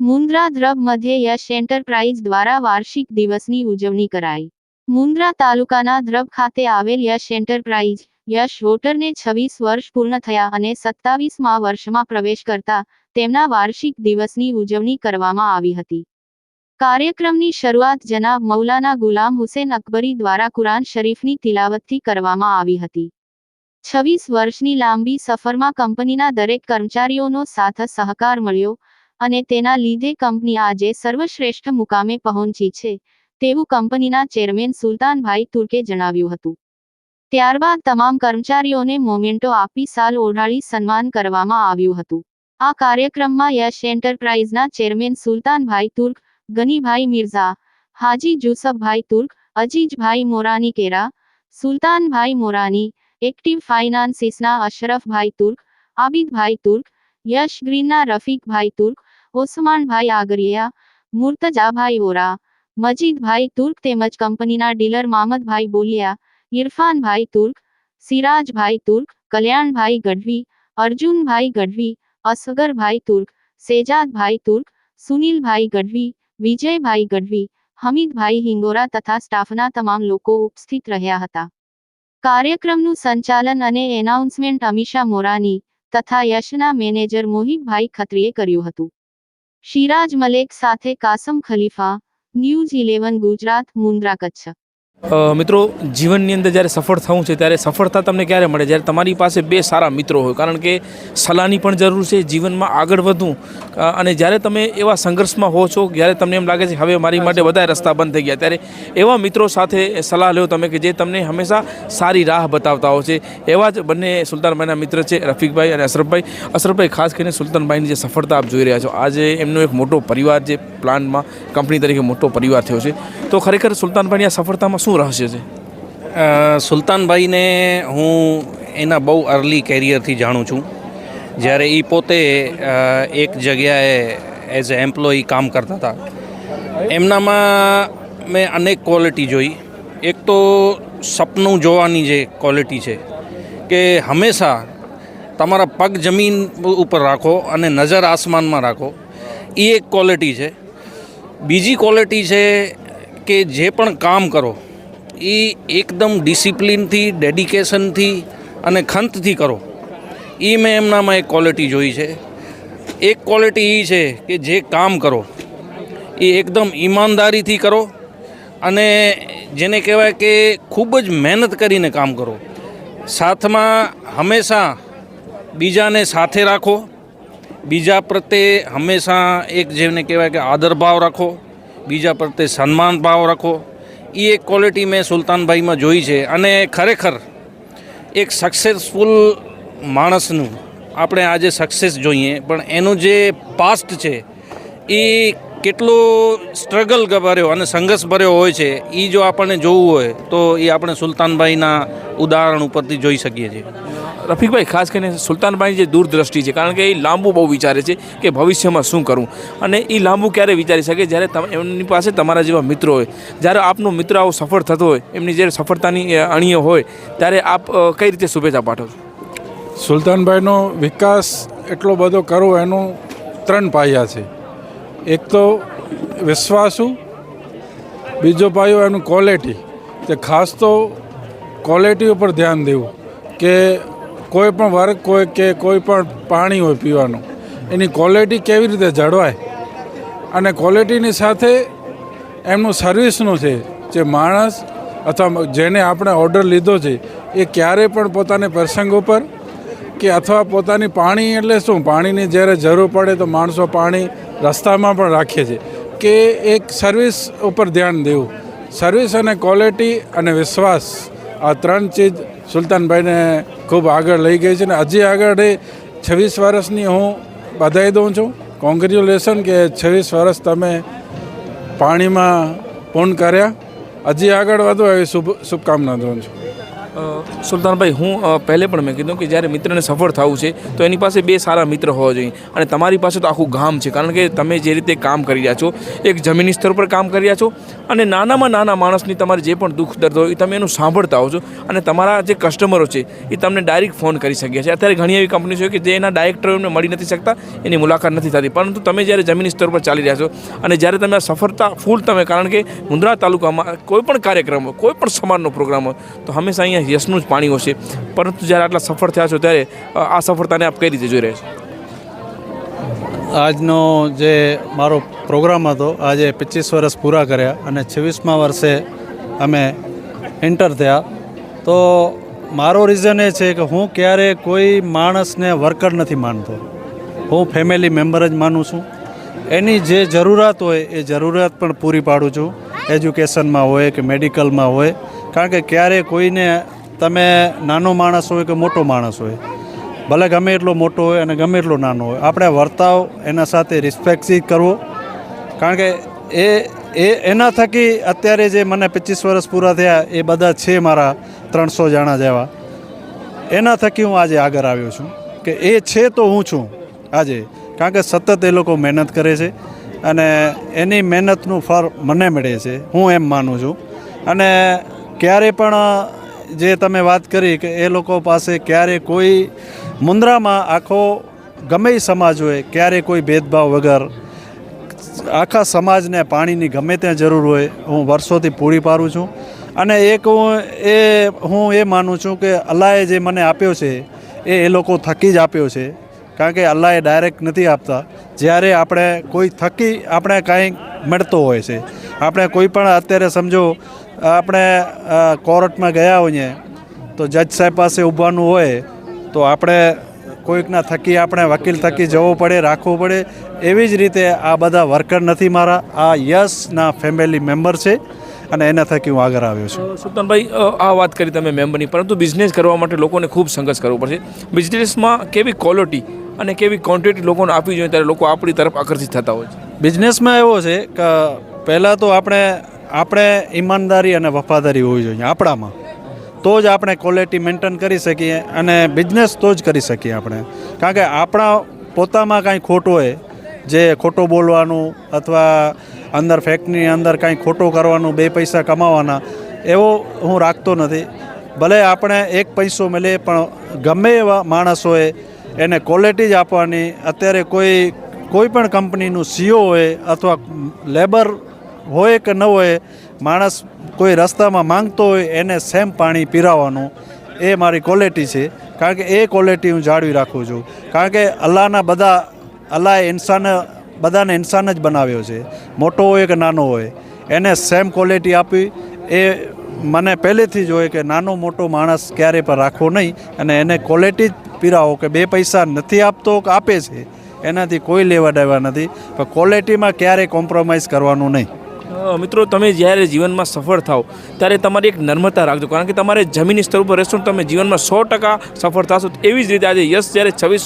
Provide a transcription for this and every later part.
મુન્દ્રા દ્રબ મધ્ય યશ એન્ટરપ્રાઇઝ દ્વારા વાર્ષિક દિવસની ઉજવણી કરાઈ. મુન્દ્રા તાલુકાના દ્રબ ખાતે આવેલ યશ એન્ટરપ્રાઇઝ યશ વોટરને છવ્વીસ વર્ષ પૂર્ણ થયા અને સત્તાવીસમાં વર્ષમાં પ્રવેશ કરતા તેમના વાર્ષિક દિવસની ઉજવણી કરવામાં આવી હતી. કાર્યક્રમની શરૂઆત જનાબ મૌલાના ગુલામ હુસેન અકબરી દ્વારા કુરાન શરીફની તિલાવતથી કરવામાં આવી હતી. છવ્વીસ વર્ષની લાંબી સફરમાં કંપનીના દરેક કર્મચારીઓનો સાથ સહકાર મળ્યો અને તેના લીધે કંપની આજે સર્વશ્રેષ્ઠ મુકામે પહોંચી છે, તેવું કંપનીના ચેરમેન સુલતાનભાઈ તુર્કે જણાવ્યું હતું. ત્યારબાદ તમામ કર્મચારીઓને મોમેન્ટો આપી સાલ ઓઢાળી સન્માન કરવામાં આવ્યું હતું. આ કાર્યક્રમમાં યશ એન્ટરપ્રાઇઝના ચેરમેન સુલતાનભાઈ તુર્ક ગનીભાઈ મિર્ઝા હાજી જુસફભાઈ તુર્ક અજીજભાઈ મોરાની કેરા સુલતાનભાઈ મોરાની એક્ટિવ ફાઇનાન્સીસના અશરફભાઈ તુર્ક આબિદભાઈ તુર્ક યશ ગ્રીનના રફીકભાઈ તુર્ક ઓસમાનભાઈ આગરિયા મુર્તજાભાઈ ઓરા મજીદભાઈ તુર્ક તેમજ કંપનીના ડીલર મામદભાઈ બોલિયા ઇરફાનભાઈ તુર્ક સિરાજભાઈ તુર્ક કલ્યાણભાઈ ગઢવી અર્જુનભાઈ ગઢવી અસગરભાઈ તુર્ક સેજાદભાઈ તુર્ક સુનિલભાઈ ગઢવી વિજયભાઈ ગઢવી, હમીદભાઈ હિંગોરા તથા સ્ટાફના તમામ લોકો ઉપસ્થિત રહ્યા હતા. કાર્યક્રમનું સંચાલન અને એનાઉન્સમેન્ટ અમીષા મોરાની તથા યશના મેનેજર મોહિતભાઈ ખત્રીએ કર્યું હતું. શિરાજ મલેક સાથે કાસમ ખલીફા, ન્યૂઝ ઇલેવન ગુજરાત, મુન્દ્રા કચ્છ. મિત્રો જીવનની અંદર જ્યારે સફળ થવું છે ત્યારે સફળતા તમને ક્યારે મળે? જ્યારે તમારી પાસે બે સારા મિત્રો હોય કારણ કે સલાહની પણ જરૂર છે જીવનમાં આગળ વધવું અને જ્યારે તમે એવા સંઘર્ષમાં હો છો જ્યારે તમને એમ લાગે છે હવે મારી માટે બધા રસ્તા બંધ થઈ ગયા. ત્યારે એવા મિત્રો સાથે સલાહ લ્યો તમે કે જે તમને હંમેશા સારી રાહ બતાવતા હોય છે. એવા જ બંને સુલતાનભાઈના મિત્ર છે રફીકભાઈ અને અશરફભાઈ. અશરફભાઈ ખાસ કરીને સુલતાનભાઈની જે સફળતા આપ જોઈ રહ્યા છો. આજે એમનો એક મોટો પરિવાર જે પ્લાન્ટમાં કંપની તરીકે મોટો પરિવાર થયો છે. તો ખરેખર સુલતાનભાઈની આ સફળતામાં શું રહસ્ય છે? સુલતાનભાઈને હું એના બહુ અર્લી કેરિયરથી જાણું છું. જ્યારે એ પોતે એક જગ્યાએ એઝ એ એમ્પ્લોયી કામ કરતા હતા. એમનામાં મેં અનેક ક્વોલિટી જોઈ. એક તો સપનું જોવાની જે ક્વોલિટી છે કે હંમેશા તમારા પગ જમીન ઉપર રાખો અને નજર આસમાનમાં રાખો. એ એક ક્વોલિટી છે. બીજી ક્વોલિટી છે કે જે પણ કામ કરો એ એકદમ ડિસિપ્લિનથી, ડેડિકેશનથી અને ખંતથી કરો. એ મેં એમનામાં એક ક્વોલિટી જોઈ છે. એક ક્વોલિટી એ છે કે જે કામ કરો એ એકદમ ઈમાનદારીથી કરો અને જેને કહેવાય કે ખૂબ જ મહેનત કરીને કામ કરો. સાથમાં હંમેશા બીજાને સાથે રાખો, બીજા પ્રત્યે હંમેશા એક જેને કહેવાય કે આદર ભાવ રાખો, બીજા પ્રત્યે સન્માન ભાવ રાખો. એ એક ક્વોલિટી મેં સુલતાનભાઈમાં જોઈ છે અને ખરેખર એક સક્સેસફુલ માણસનું આપણે આજે સક્સેસ જોઈએ, પણ એનું જે પાસ્ટ છે એ કેટલો સ્ટ્રગલ ભર્યો અને સંઘર્ષ ભર્યો હોય છે એ જો આપણને જોવું હોય તો એ આપણે સુલતાનભાઈના ઉદાહરણ ઉપરથી જોઈ શકીએ છીએ. રફીકભાઈ ખાસ કરીને સુલતાનભાઈ જે દૂરદ્રષ્ટિ છે કારણ કે એ લાંબુ બહુ વિચારે છે કે ભવિષ્યમાં શું કરવું અને એ લાંબુ ક્યારે વિચારી શકે? જ્યારે એમની પાસે તમારા જેવા મિત્રો હોય જ્યારે આપનો મિત્ર આવો સફળ થતો હોય એમની જ્યારે સફળતાની અ, અણીઓ હોય ત્યારે આપ કઈ રીતે શુભેચ્છા પાઠવશો સુલતાનભાઈનો વિકાસ એટલો બધો કરવો એનું ત્રણ પાયા છે. એક તો વિશ્વાસુ બીજો પાયો એનું ક્વોલિટી તે ખાસ તો ક્વોલિટી ઉપર ધ્યાન દેવું કે કોઈ પણ વર્ગ, કોઈ કે કોઈ પણ પાણી હોય પીવાનું, એની ક્વોલિટી કેવી રીતે જળવાય? અને ક્વોલિટીની સાથે એમનું સર્વિસનું છે? જે માણસ અથવા જેને આપણે ઓર્ડર લીધો છે, એ ક્યારે પણ પોતાને પ્રસંગ ઉપર કે અથવા પોતાની પાણી એટલે શું? પાણીની જ્યારે જરૂર પડે તો માણસો પાણી રસ્તામાં પણ રાખે છે. કે એક સર્વિસ ઉપર ધ્યાન દેવું. સર્વિસ અને ક્વોલિટી અને વિશ્વાસ આ ત્રણ ચીજ સુલતાનભાઈને ખૂબ આગળ લઈ ગઈ છે અને હજી આગળ છવ્વીસ વર્ષની હું બધાઈ દઉં છું. કોંગ્રેચ્યુલેશન કે છવ્વીસ વર્ષ તમે પાણીમાં પૂર્ણ કર્યા. હજી આગળ વધો એવી શુભ શુભકામના દઉં છું. સુલતાનભાઈ, હું પહેલે પણ મેં કીધું કે જ્યારે મિત્રને સફળ થવું છે, તો એની પાસે બે સારા મિત્ર હોવા જોઈએ. અને તમારી પાસે તો આખું ગામ છે, કારણ કે તમે જે રીતે કામ કરી રહ્યા છો, એક જમીની સ્તર પર કામ કરી રહ્યા છો, અને નાનામાં નાના માણસની તમારે જે પણ દુઃખ, દર્દ હોય, એ તમે એનું સાંભળતા હો છો, અને તમારા જે કસ્ટમરો છે, એ તમને ડાયરેક્ટ ફોન કરી શક્યા છે. અત્યારે ઘણી એવી કંપની છે કે જે એના ડાયરેક્ટરો એમને મળી નથી શકતા, એની મુલાકાત નથી થતી. પરંતુ તમે જ્યારે જમીની સ્તર પર ચાલી રહ્યા છો, અને જ્યારે તમે સફળતા ફૂલ તમે, કારણ કે મુંદ્રા તાલુકામાં કોઈ પણ કાર્યક્રમ હોય, કોઈ પણ સમાજનો પ્રોગ્રામ હોય, તો હંમેશા અહીંયા યશનું જ પાણી હશે પરંતુ જ્યારે આટલા સફળ થયા છો ત્યારે આ સફળતાને આપ કઈ રીતે જોઈ રહ્યા છો? આજનો જે મારો પ્રોગ્રામ હતો, આજે પચીસ વર્ષ પૂરા કર્યા અને છવ્વીસમા વર્ષે અમે એન્ટર થયા. તો મારો રીઝન એ છે કે હું ક્યારે કોઈ માણસને વર્કર નથી માનતો. હું ફેમિલી મેમ્બર જ માનું છું. એની જે જરૂરિયાત હોય, એ જરૂરિયાત પણ પૂરી પાડું છું. એજ્યુકેશનમાં હોય કે મેડિકલમાં હોય કારણ કે ક્યારે કોઈને તમે નાનો માણસ હોય કે મોટો માણસ હોય, ભલે ગમે એટલો મોટો હોય અને ગમે એટલો નાનો હોય, આપણે વર્તાવ, એના સાથે રિસ્પેક્ટથી કરવો. કારણ કે એ એ, એના થકી અત્યારે જે મને પચીસ વર્ષ પૂરા થયા, એ બધા છે મારા ત્રણસો જણા જેવા. એના થકી હું આજે આગળ આવ્યો છું કે એ છે તો હું છું આજે. કારણ કે સતત એ લોકો મહેનત કરે છે અને એની મહેનતનું ફળ મને મળે છે. હું એમ માનું છું. અને ક્યારે પણ જે તમે વાત કરી કે એ લોકો પાસે ક્યારે કોઈ મુન્દ્રામાં આખો ગમે સમાજ હોય, ક્યારે કોઈ ભેદભાવ વગર આખા સમાજને પાણીની ગમે ત્યાં જરૂર હોય, હું વર્ષોથી પૂરી પાડું છું. અને એક હું એ હું એ માનું છું કે અલ્લાએ જે મને આપ્યો છે, એ એ લોકો થકી જ આપ્યો છે. કારણ કે અલ્લાએ ડાયરેક્ટ નથી આપતા. જ્યારે આપણે કોઈ થકી, આપણે કાંઈ મળતો હોય છે. આપણે કોઈ પણ અત્યારે સમજો આપણે કોર્ટમાં ગયા હોઈએ તો જજ સાહેબ પાસે ઊભવાનું હોય તો આપણે કોઈકના થકી આપણે વકીલ થકી જવું પડે રાખવું પડે. એવી જ રીતે આ બધા વર્કર નથી મારા આ યશના ફેમિલી મેમ્બર છે અને એના થકી હું આગળ આવ્યો છું. સુલતાનભાઈ આ વાત કરી તમે મેમ્બરની પરંતુ બિઝનેસ કરવા માટે લોકોને ખૂબ સંઘર્ષ કરવો પડશે. બિઝનેસમાં કેવી ક્વોલિટી અને કેવી ક્વોન્ટિટી લોકોને આપવી જોઈએ ત્યારે લોકો આપણી તરફ આકર્ષિત થતા હોય છે. બિઝનેસમાં એવો છે કે પહેલાં તો આપણે આપણે ઈમાનદારી અને વફાદારી હોવી જોઈએ આપણામાં. તો જ આપણે ક્વોલિટી મેન્ટેન કરી શકીએ અને બિઝનેસ તો જ કરી શકીએ આપણે. કારણ કે આપણા પોતામાં કાંઈ ખોટું હોય, જે ખોટું બોલવાનું અથવા અંદર ફેક્ટરીની અંદર કાંઈ ખોટું કરવાનું, બે પૈસા કમાવાના, એવો હું રાખતો નથી. ભલે આપણે એક પૈસો મળે, પણ ગમે એવા માણસોએ એને ક્વોલિટી જ આપવાની. અત્યારે કોઈ કોઈ પણ કંપનીનું સીઓ હોય અથવા લેબર હોય કે ન હોય, માણસ કોઈ રસ્તામાં માંગતો હોય, એને સેમ પાણી પીરાવવાનું એ મારી ક્વોલિટી છે. કારણ કે એ ક્વોલિટી હું જાળવી રાખું છું. કારણ કે અલ્લાહના બધા, અલ્લાહે ઇન્સાન, બધાને ઇન્સાન જ બનાવ્યો છે. મોટો હોય કે નાનો હોય, એને સેમ ક્વોલિટી આપી, એ મને પહેલેથી જ હોય કે નાનો મોટો માણસ ક્યારે પણ રાખવો નહીં અને એને ક્વોલિટી જ પીરાવો કે બે પૈસા નથી આપતો કે આપે છે. એનાથી કોઈ લેવા દેવા નથી. પણ ક્વોલિટીમાં ક્યારેય કોમ્પ્રોમાઇઝ કરવાનું નહીં. મિત્રો, તમે જ્યારે જીવનમાં સફળ થાઓ, ત્યારે તમારી એક નર્મતા રાખજો. કારણ કે તમારે જમીની સ્તર ઉપર રહેશો તમે જીવનમાં સો ટકા સફળ થશો. એવી જ રીતે આજે યશ જ્યારે છવ્વીસ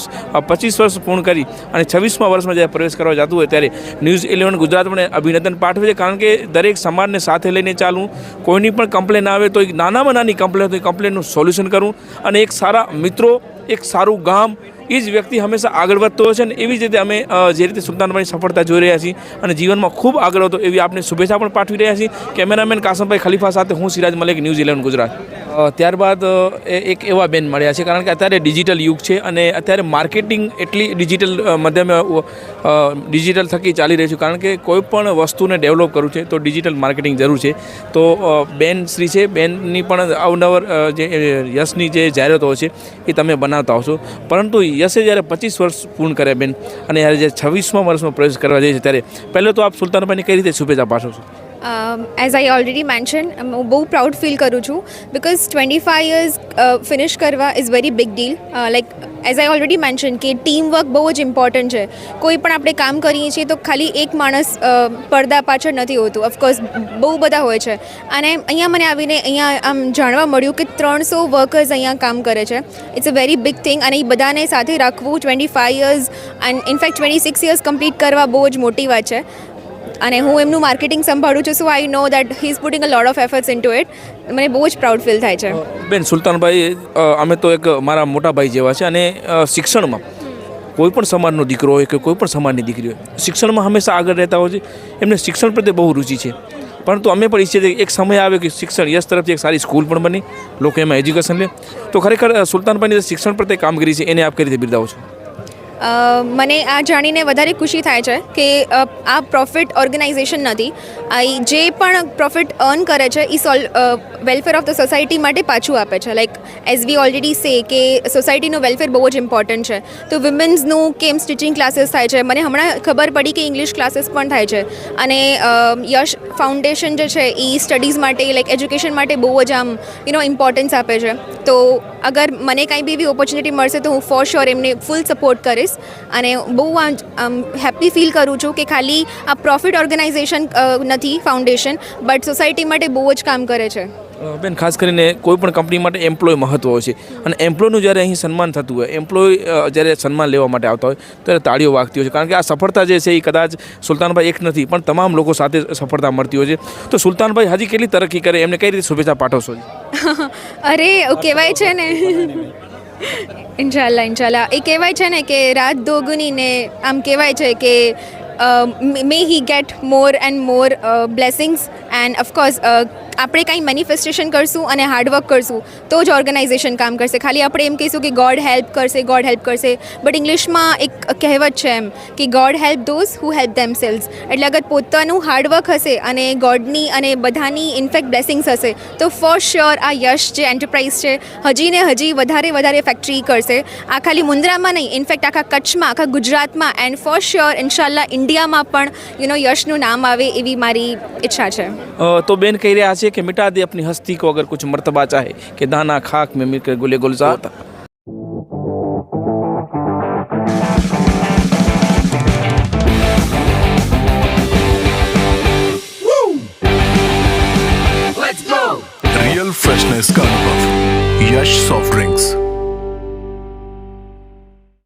પચીસ વર્ષ પૂર્ણ કરી અને છવ્વીસમાં વર્ષમાં જ્યારે પ્રવેશ કરવા જતું હોય ત્યારે ન્યૂઝ ઇલેવન ગુજરાત પણ અભિનંદન પાઠવે છે. કારણ કે દરેક સમાજને સાથે લઈને ચાલવું, કોઈની પણ કમ્પ્લેન આવે તો એક નાનામાં નાની કમ્પ્લેન તો એ કમ્પ્લેનનું સોલ્યુશન કરવું અને એક સારા મિત્રો, એક સારું ગામ એ જ વ્યક્તિ હંમેશા આગળ વધતો હોય છે ને એવી જ રીતે અમે જે રીતે સુલતાનભાઈની સફળતા જોઈ રહ્યા છીએ અને જીવનમાં ખૂબ આગળ હતો એવી આપને શુભેચ્છા પણ પાઠવી રહ્યા છીએ. કેમેરામેન કાસમભાઈ ખલીફા સાથે હું સિરાજ મલિક ન્યૂઝ ઇલેવન ગુજરાત. ત્યારબાદ એક એવા બેન મળ્યા છે, કારણ કે અત્યારે ડિજિટલ યુગ છે અને અત્યારે માર્કેટિંગ એટલી ડિજિટલ માધ્યમે ડિજિટલ થકી ચાલી રહી છે, કારણ કે કોઈ પણ વસ્તુને ડેવલપ કરવું છે તો ડિજિટલ માર્કેટિંગ જરૂર છે. તો બેન શ્રી છે, બેનની પણ અવનવર જે યશની જે જાહેરાતો છે એ તમે બનાવતા હોશો. પરંતુ યશે જ્યારે પચીસ વર્ષ પૂર્ણ કર્યા બેન અને જ્યારે જ્યારે છવ્વીસમાં વર્ષમાં પ્રવેશ કરવા જાય છે ત્યારે પહેલાં તો આપ સુલતાનભાઈને કઈ રીતે શુભેચ્છા પાઠવો છો? એઝ આઈ ઓલરેડી મેન્શન હું બહુ પ્રાઉડ ફીલ કરું છું because twenty five years finish કરવા is very big deal like as I already mention કે ટીમ વર્ક બહુ જ ઇમ્પોર્ટન્ટ છે કોઈ પણ આપણે કામ કરીએ છીએ તો ખાલી એક માણસ પડદા પાછળ નથી હોતું ઓફકોર્સ બહુ બધા હોય છે અને અહીંયા મને આવીને અહીંયા આમ જાણવા મળ્યું કે ત્રણસો વર્કર્સ અહીંયા કામ કરે છે it's a very big thing અને એ બધાને સાથે રાખવું twenty five years and in fact twenty six years complete કરવા બહુ જ મોટી વાત છે અને હું એમનું માર્કેટિંગ સંભાળું છું so I know that he is putting a lot of efforts into it મને બહુ જ પ્રાઉડ ફીલ થાય છે. બેન, સુલતાનભાઈ અમે તો એક મારા મોટા ભાઈ જેવા છે અને શિક્ષણમાં કોઈ પણ સમાજનો દીકરો હોય કે કોઈ પણ સમાજની દીકરી હોય, શિક્ષણમાં હંમેશા આગળ રહેતા હોય છે. એમને શિક્ષણ પ્રત્યે બહુ રુચિ છે. પરંતુ અમે પણ ઈચ્છીએ છીએ એક સમય આવે કે શિક્ષણ યશ તરફથી એક સારી સ્કૂલ પણ બની, લોકો એમાં એજ્યુકેશન લે. તો ખરેખર સુલતાનભાઈની શિક્ષણ પ્રત્યે કામગીરી છે, એને આપ કઈ રીતે બિરદાવો છો? મને આ જાણીને વધારે ખુશી થાય છે કે આ પ્રોફિટ ઓર્ગેનાઇઝેશન નથી. આ જે પણ પ્રોફિટ અર્ન કરે છે એ sole welfare of the society માટે પાછું આપે છે. લાઈક એઝ વી ઓલરેડી સે કે સોસાયટીનું વેલફેર બહુ જ ઇમ્પોર્ટન્ટ છે. તો વિમેન્સનું કેમ સ્ટિચિંગ ક્લાસીસ થાય છે? મને હમણાં ખબર પડી કે ઇંગ્લિશ ક્લાસીસ પણ થાય છે. અને યશ ફાઉન્ડેશન જે છે એ સ્ટડીઝ માટે લાઈક એજ્યુકેશન માટે બહુ જ આમ યુ ઇમ્પોર્ટન્સ આપે છે. તો અગર મને કાંઈ બી એવી ઓપોર્ચ્યુનિટી મળશે તો હું ફોર શ્યોર એમને ફૂલ સપોર્ટ કરીશ. અને બહુ આમ હેપી ફીલ કરું છું કે ખાલી આ પ્રોફિટ ઓર્ગેનાઇઝેશન નથી ફાઉન્ડેશન બટ સોસાયટી માટે બહુ જ કામ કરે છે. બેન ખાસ કરીને કોઈ પણ કંપની માટે એમ્પ્લોય મહત્વ હોય છે. અને એમ્પ્લોયનું જ્યારે અહીં સન્માન થતું હોય એમ્પ્લોય જ્યારે સન્માન લેવા માટે આવતા હોય ત્યારે તાળીઓ વાગતી હોય છે. કારણ કે આ સફળતા જે છે એ કદાચ સુલતાનભાઈ એક નથી પણ તમામ લોકો સાથે સફળતા મળતી હોય છે. તો સુલતાનભાઈ હજી કેટલી તરક્કી કરે? એમને કઈ રીતે શુભેચ્છા પાઠવશો? અરે કહેવાય છે ને. ઇન્શાલ્લાહ ઇન્શાલ્લાહ એ કહેવાય છે ને કે રાત દોગની ને આમ કહેવાય છે કે may he get more and more blessings and of course આપણે કાંઈ મેનિફેસ્ટેશન કરશું અને હાર્ડવર્ક કરશું, તો જ ઓર્ગેનાઇઝેશન કામ કરશે. ખાલી આપણે એમ કહીશું કે ગોડ હેલ્પ કરશે ગોડ હેલ્પ કરશે. બટ ઇંગ્લિશમાં એક કહેવત છે એમ કે God help those who help themselves એટલે અગર પોતાનું હાર્ડવર્ક હશે અને ગોડની અને બધાની ઇનફેક્ટ બ્લેસિંગ્સ હશે, તો ફોર શ્યોર આ યશ જે એન્ટરપ્રાઇઝ છે, હજી ને હજી વધારે વધારે ફેક્ટરી કરશે. આ ખાલી મુન્દ્રામાં નહીં ઇનફેક્ટ આખા કચ્છમાં, આખા ગુજરાતમાં એન્ડ ફોર શ્યોર ઇન્શાલ્લાહ ઇન્ડિયામાં પણ યુ નો યશનું નામ આવે એવી મારી ઈચ્છા છે अ, तो बेन कह रहा है कि मिटा दे अपनी हस्ती को अगर कुछ मर्तबा चाहे कि दाना खाक में मिलकर गुले गुलजार होता रियल फ्रेशनेस का अनुभव यश सॉफ्ट ड्रिंक्स